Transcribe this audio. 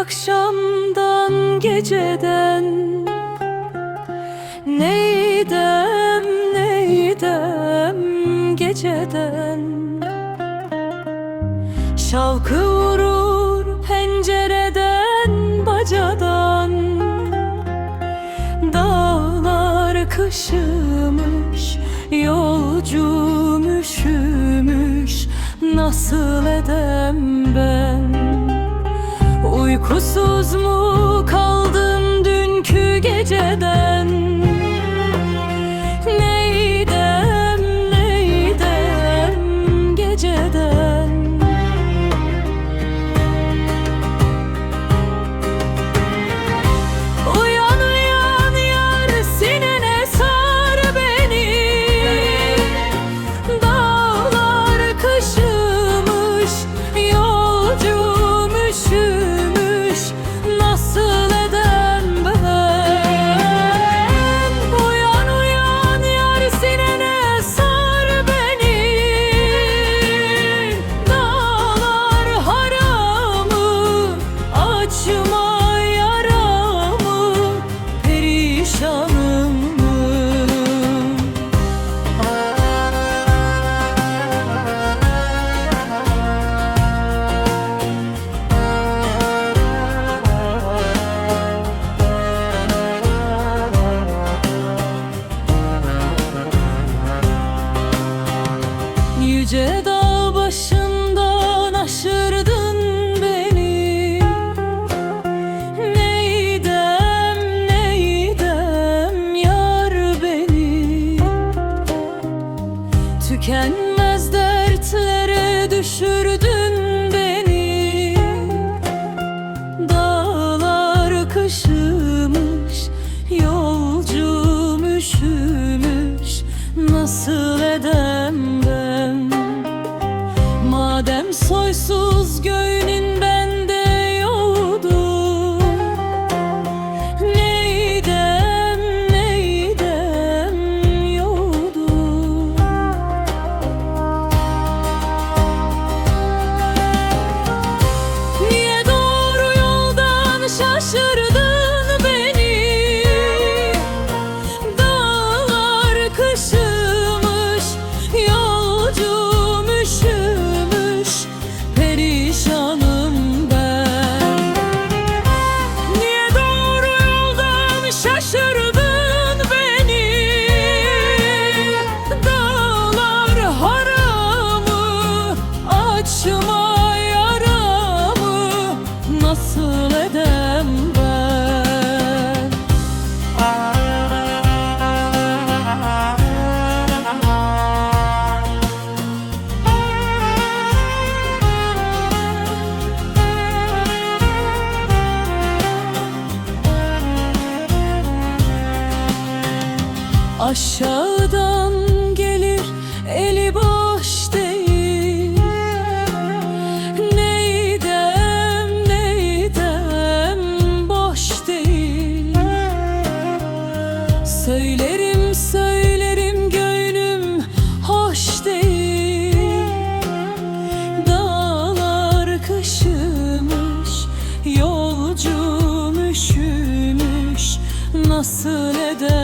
akşamdan geceden. Neydem neydem geceden. Şalkı vurur pencereden bacadan. Dağlar kışımış yolcum üşümüş. Nasıl edem ben? Uykusuz mu kaldın dünkü geceden? yüce nasıl edem ben? Madem soysuz açma yaramı nasıl edem ben? Aşağı nasıl eder?